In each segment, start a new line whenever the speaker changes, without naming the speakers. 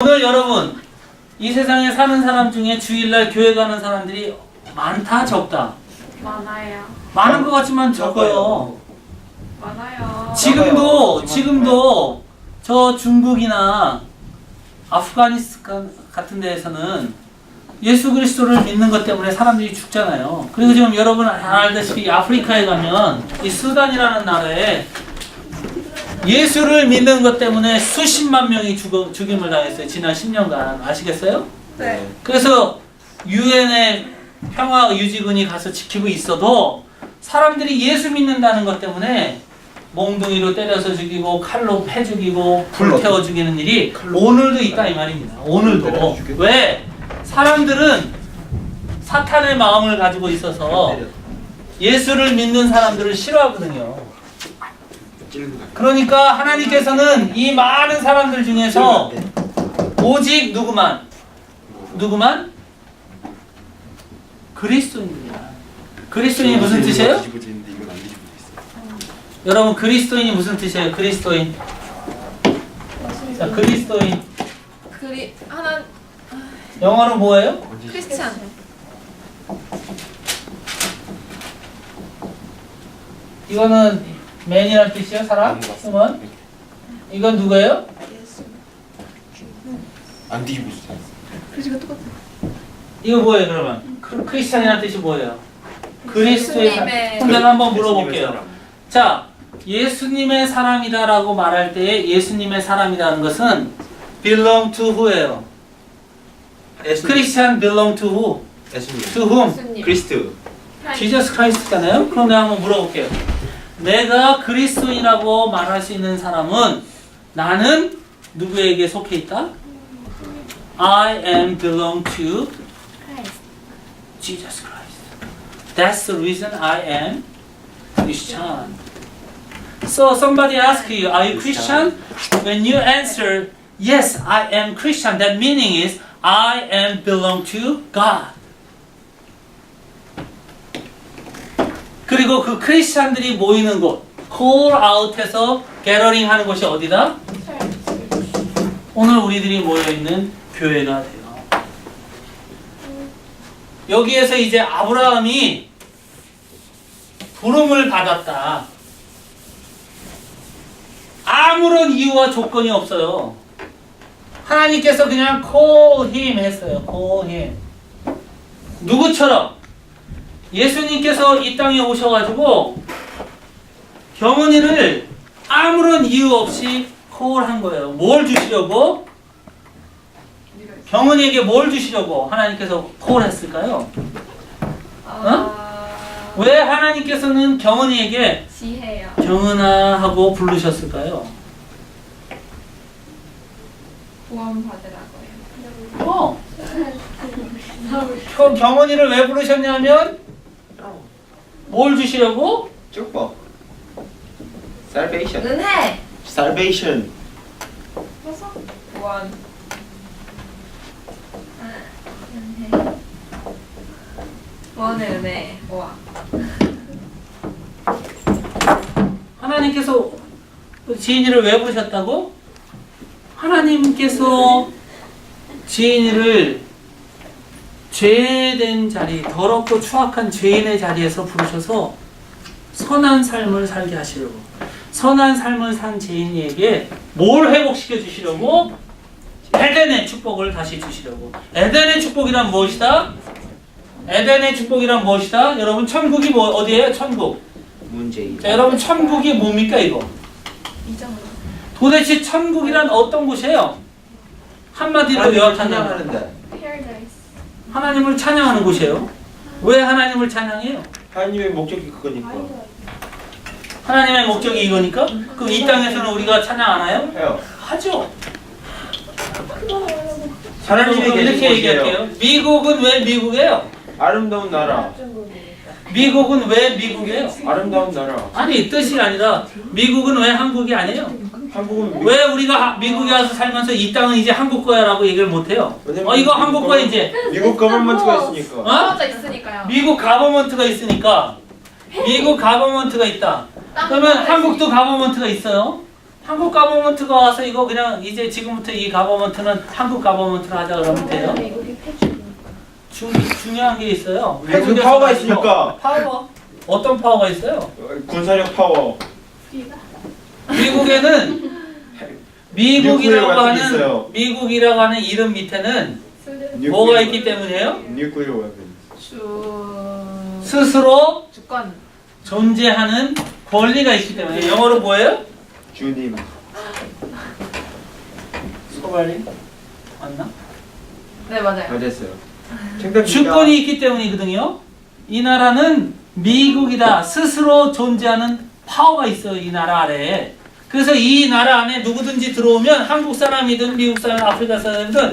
오늘 여러분 이 세상에 사는 사람 중에 주일날 교회 가는 사람들이 많다 적다
많아요.
많은 것 같지만 적어요
많아요.
지금도 지금도 저 중국이나 아프가니스탄 같은 데에서는 예수 그리스도를 믿는 것 때문에 사람들이 죽잖아요. 그리고 지금 여러분 다 알다시피 아프리카에 가면 이 수단이라는 나라에 예수를 믿는 것 때문에 수십만 명이 죽어, 죽임을 당했어요. 지난 10년간 아시겠어요?
네.
그래서 유엔의 평화 유지군이 가서 지키고 있어도 사람들이 예수 믿는다는 것 때문에 몽둥이로 때려서 죽이고 칼로 패 죽이고 불 태워 죽이는 일이 오늘도 있다 이 말입니다. 오늘도 왜 사람들은 사탄의 마음을 가지고 있어서 예수를 믿는 사람들을 싫어하거든요. 그러니까 하나님께서는 이 많은 사람들 중에서 오직 누구만 누구만 그리스도인들이야. 그리스도인이 무슨 뜻이에요? 여러분 그리스도인이 무슨 뜻이에요? 그리스도인. 자 그리스도인
그리 하나
영어로 뭐예요?
크리스찬.
이거는 맨이라는 뜻이요? 사람? 휴먼? 이건 누구예요?
안 뒤집어 주세요.
글씨가 똑같아.
이거 뭐예요 그러면? 크- 크리스찬이라는 뜻이 뭐예요? 그리스도의 사람.
예수님의
그럼 한번 물어볼게요. 자, 예수님의 사람이다라고 말할 때 예수님의 사람이라는 것은 belong to who예요? 크리스찬 belong to who?
예수님.
to whom?
예수님.
크리스트.
지저스 크라이스트잖아요. 그럼 내가 한번 물어볼게요. 내가 그리스도인이라고 말할 수 있는 사람은 나는 누구에게 속해 있다? I am belong to Jesus Christ. That's the reason I am Christian. So somebody ask you, are you Christian? When you answer, yes, I am Christian, that meaning is I am belong to God. 그리고 그 크리스찬들이 모이는 곳, 콜 아웃해서 게러링 하는 곳이 어디다? 오늘 우리들이 모여 있는 교회가 돼요. 여기에서 이제 아브라함이 부름을 받았다. 아무런 이유와 조건이 없어요. 하나님께서 그냥 call him 했어요. call him. 누구처럼? 예수님께서 이 땅에 오셔가지고 경은이를 아무런 이유 없이 콜한 거예요. 뭘 주시려고? 경은이에게 뭘 주시려고 하나님께서 콜했을까요?
아,
왜 하나님께서는 경은이에게
지혜요.
경은아 하고 부르셨을까요?
구원 받으라고요.
어. 경- 경은이를 왜 부르셨냐면 뭘 주시려고?
축복. Salvation.
은혜.
Salvation.
구원. 아, 은혜. 우와.
하나님께서 지인이를 왜 부르셨다고? 하나님께서 지인이를 죄된 자리, 더럽고 추악한 죄인의 자리에서 부르셔서 선한 삶을 살게 하시려고. 선한 삶을 산 죄인에게 뭘 회복시켜 주시려고? 에덴의 축복을 다시 주시려고. 에덴의 축복이란 무엇이다? 에덴의 축복이란 무엇이다? 여러분 천국이 뭐 어디예요? 천국. 자, 여러분 천국이 뭡니까 이거? 도대체 천국이란 어떤 곳이에요? 한마디로 요약하면
찬양
하나님을 찬양하는 곳이에요. 왜 하나님을 찬양해요?
하나님의 목적이 그거니까.
하나님의 목적이 이거니까? 그럼 이 땅에서는 우리가 찬양 안 해요?
해요.
하죠.
계신
이렇게 얘기할게요. 미국은 왜 미국이에요?
아름다운 나라.
미국은 왜 미국이에요?
아름다운 나라.
아니 뜻이 아니라 미국은 왜 한국이 아니에요?
한국은 미-
왜 우리가 하- 미국에 와서 살면서 이 땅은 이제 한국 거야라고 얘기를 못 해요? 어 이거 한국 거야 이제.
미국 거ቨ먼트가 있으니까.
어?
떨어져 있으니까요.
미국 가버먼트가 있으니까 미국 가버먼트가 있다. 그러면 한국도 가버먼트가 있어요. 한국 가버먼트가 와서 이거 그냥 이제 지금부터 이 가버먼트는 한국 가버먼트로 하자 그러면 돼요.
미국이.
중, 중요한 게 있어요.
그
외국에서
파워가
가지고-
있으니까
파워. 어떤 파워가 있어요?
군사력 파워
미국에는 미국이라고 하는
있어요.
미국이라고 하는 이름 밑에는. 뭐가 있기 때문이에요?
뉴클리어 웨폰
주.
스스로
주권.
존재하는 권리가 있기 때문에 영어로 뭐예요?
주님
소발리 맞나?
네 맞아요.
맞았어요 정답입니다
주권이 있기 때문이거든요. 이 나라는 미국이다. 스스로 존재하는 파워가 있어요. 이 나라 아래에. 그래서 이 나라 안에 누구든지 들어오면 한국 사람이든 미국 사람, 아프리카 사람이든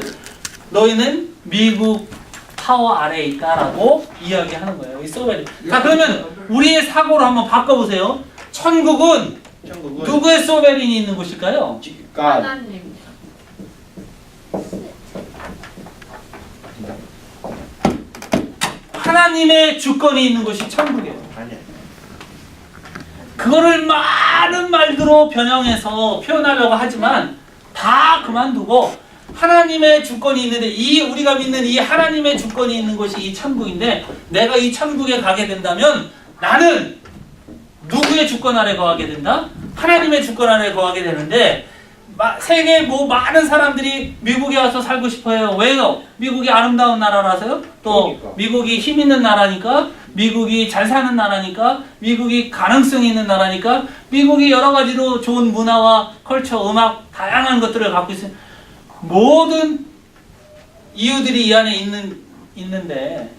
너희는 미국 파워 아래에 있다라고 이야기하는 거예요. 이 소벨이. 자 그러면 우리의 사고를 한번 바꿔보세요. 천국은
천국은
누구의 소벨인이 있는 곳일까요?
가
하나님.
하나님의 주권이 있는 곳이 천국이에요. 그거를 많은 말들로 변형해서 표현하려고 하지만 다 그만두고 하나님의 주권이 있는데 이 우리가 믿는 이 하나님의 주권이 있는 곳이 이 천국인데 내가 이 천국에 가게 된다면 나는 누구의 주권 아래 거하게 된다? 하나님의 주권 아래 거하게 되는데 마- 세계 뭐 많은 사람들이 미국에 와서 살고 싶어요. 왜요? 미국이 아름다운 나라라서요? 또
그러니까.
미국이 힘 있는 나라니까, 미국이 잘 사는 나라니까, 미국이 가능성이 있는 나라니까, 미국이 여러 가지로 좋은 문화와 컬처, 음악, 다양한 것들을 갖고 있어요. 모든 이유들이 이 안에 있는, 있는데,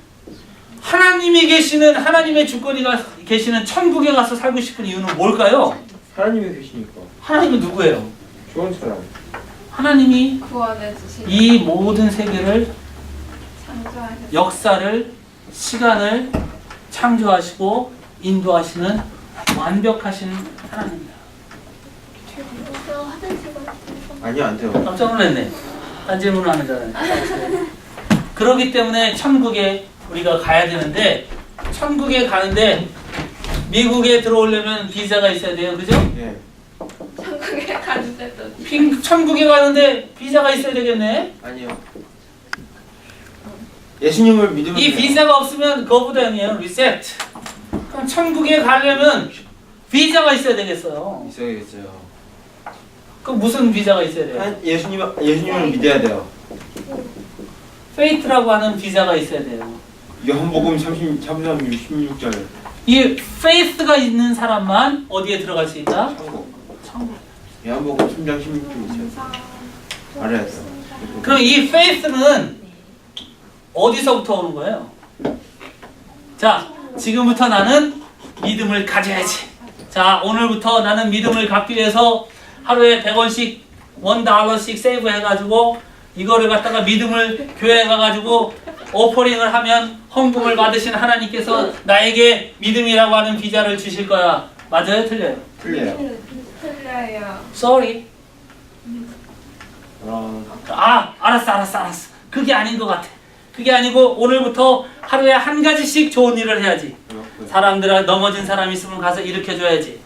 하나님이 계시는, 하나님의 주권이 가- 계시는 천국에 가서 살고 싶은 이유는 뭘까요?
하나님이 계시니까
하나님은 누구예요?
좋은 사람
하나님이. 이 모든 세계를
창조하셨.
역사를 시간을 창조하시고 인도하시는 완벽하신 하나님입니다.
아니요 안 돼요
깜짝 놀랐네. 딴 질문을 하는 줄 알았네. 그러기 때문에 천국에 우리가 가야 되는데 천국에 가는데 미국에 들어오려면 비자가 있어야 돼요. 그죠?
예
천국에 가는데도.
핑, 천국에 가는데 비자가 있어야 되겠네.
아니요 예수님을 믿으면
이
돼요.
비자가 없으면 거부당이에요. 리셋. 그럼 천국에 가려면 비자가 있어야 되겠어요.
있어야겠어요
그 무슨 비자가 있어야 돼요?
한 예수님 예수님을 믿어야 돼요
페이트라고 하는 비자가 있어야 돼요.
요한복음 30 33 16절
이 페이스가 있는 사람만 어디에 들어갈 수 있다?
천국
천국.
요한복음 3장 16절 있어요 알아야 돼요
그럼 이 페이스는 어디서부터 오는 거예요? 자, 지금부터 나는 믿음을 가져야지. 자, 오늘부터 나는 믿음을 갖기 위해서 하루에 100원씩, 1달러씩 세이브 해가지고 이거를 갖다가 믿음을 교회에 가가지고 오퍼링을 하면 헌금을 받으신 하나님께서 나에게 믿음이라고 하는 비자를 주실 거야. 맞아요? 틀려요?
틀려요
틀려요.
Sorry.
어,
아, 알았어, 알았어, 알았어. 그게 아닌 것 같아. 그게 아니고 오늘부터 하루에 한 가지씩 좋은 일을 해야지.
그렇고요.
사람들 넘어진 사람 있으면 가서 일으켜줘야지.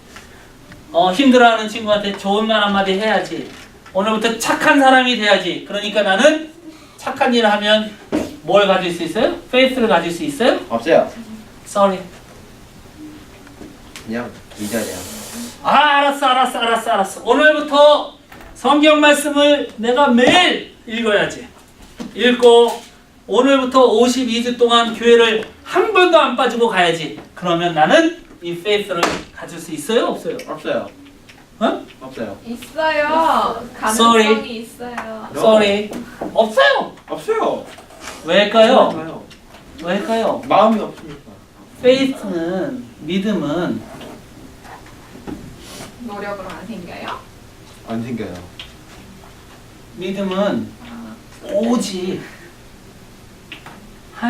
어, 힘들어하는 친구한테 좋은 말 한마디 해야지. 오늘부터 착한 사람이 돼야지. 그러니까 나는 착한 일을 하면 뭘 가질 수 있어요? 페이스를 가질 수 있어요?
없어요
Sorry.
그냥 믿어야 돼요
아, 알았어, 알았어, 알았어, 알았어. 오늘부터 성경 말씀을 내가 매일 읽어야지. 읽고 오늘부터 52주 동안 교회를 한 번도 안 빠지고 가야지. 그러면 나는 이 페이스를 가질 수 있어요, 없어요?
없어요
어?
없어요
있어요.
Sorry.
가능성이 있어요.
No.
Sorry. 없어요.
없어요
왜일까요?
없어요.
왜일까요?
마음이 없으니까
페이스는 믿음은
노력으로 안 생겨요?
안 생겨요
믿음은 오직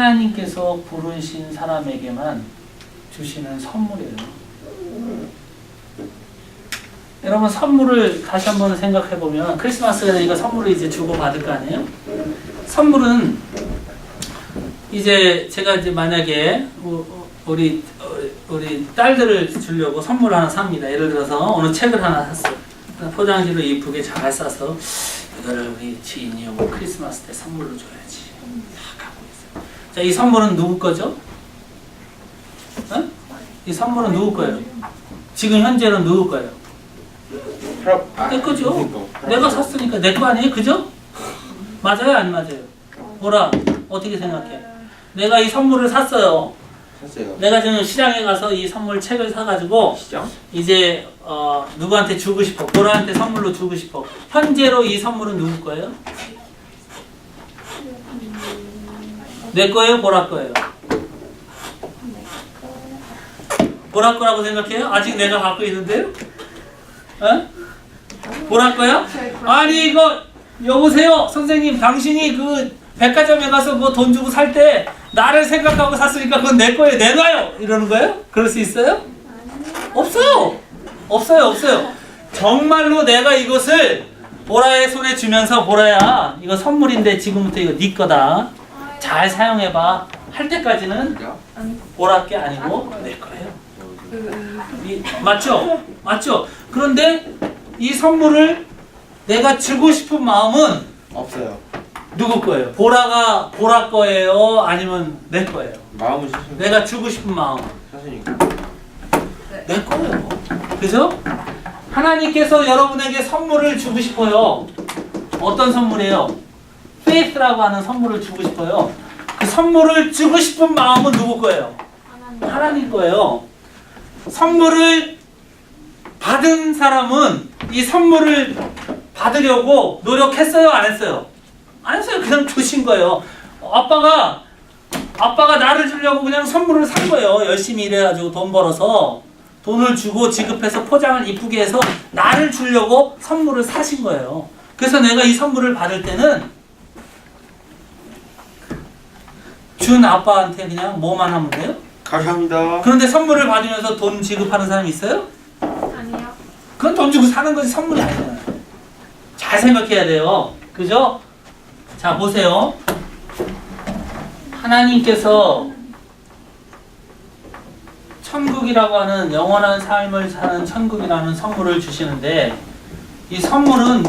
하나님께서 부르신 사람에게만 주시는 선물이에요. 여러분 선물을 다시 한번 생각해 보면 크리스마스에 되니까 선물을 이제 주고 받을 거 아니에요? 선물은 이제 제가 이제 만약에 우- 우리 우리 딸들을 주려고 선물 하나 삽니다. 예를 들어서 어느 책을 하나 샀어요. 포장지로 이쁘게 잘 싸서 이거를 우리 지인이 오고 크리스마스 때 선물로 줘야지. 자, 이 선물은 누구 거죠? 어? 이 선물은 누구 거예요? 지금 현재는 누구 거예요? 내 거죠. 내가 샀으니까 내 거 아니에요? 그죠? 맞아요? 안 맞아요? 뭐라? 어떻게 생각해? 내가 이 선물을 샀어요.
샀어요.
내가 지금 시장에 가서 이 선물 책을 사가지고? 이제 어, 누구한테 주고 싶어. 보라한테 선물로 주고 싶어. 현재로 이 선물은 누구 거예요? 내 거예요? 보라 거예요? 보라 거라고 생각해요? 아직 내가 갖고 있는데요? 어? 보라 거요? 아니 이거 여보세요 선생님 당신이 그 백화점에 가서 뭐 돈 주고 살 때 나를 생각하고 샀으니까 그건 내 거예요 내놔요 이러는 거예요? 그럴 수 있어요? 없어요 없어요 없어요 정말로 내가 이것을 보라의 손에 주면서 보라야 이거 선물인데 지금부터 이거 네 거다 잘 사용해봐 할 때까지는
야?
보라 게 아니고 내 거예요 이- 맞죠? 맞죠? 그런데 이 선물을 내가 주고 싶은 마음은
없어요.
누구 거예요? 보라가 보라 거예요? 아니면 내 거예요?
마음을 사실
내가 주고 싶은 마음
사실니까.
내 거예요. 그죠? 하나님께서 여러분에게 선물을 주고 싶어요. 어떤 선물이에요? 페이스라고 하는 선물을 주고 싶어요. 그 선물을 주고 싶은 마음은 누구 거예요? 하나님 거예요. 선물을 받은 사람은 이 선물을 받으려고 노력했어요? 안 했어요? 안 했어요. 그냥 주신 거예요. 아빠가 아빠가 나를 주려고 그냥 선물을 산 거예요. 열심히 일해가지고 돈 벌어서 돈을 주고 지급해서 포장을 이쁘게 해서 나를 주려고 선물을 사신 거예요. 그래서 내가 이 선물을 받을 때는 준 아빠한테 그냥 뭐만 하면 돼요?
감사합니다.
그런데 선물을 받으면서 돈 지급하는 사람 있어요?
아니요.
그건 돈 주고 사는 거지 선물이 아니잖아요. 잘 생각해야 돼요. 그죠? 자, 보세요. 하나님께서 천국이라고 하는 영원한 삶을 사는 천국이라는 선물을 주시는데 이 선물은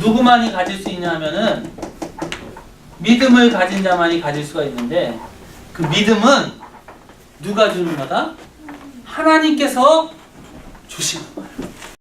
누구만이 가질 수 있냐면은 믿음을 가진 자만이 가질 수가 있는데 그 믿음은 누가 주는 거다? 하나님께서 주시는 거다.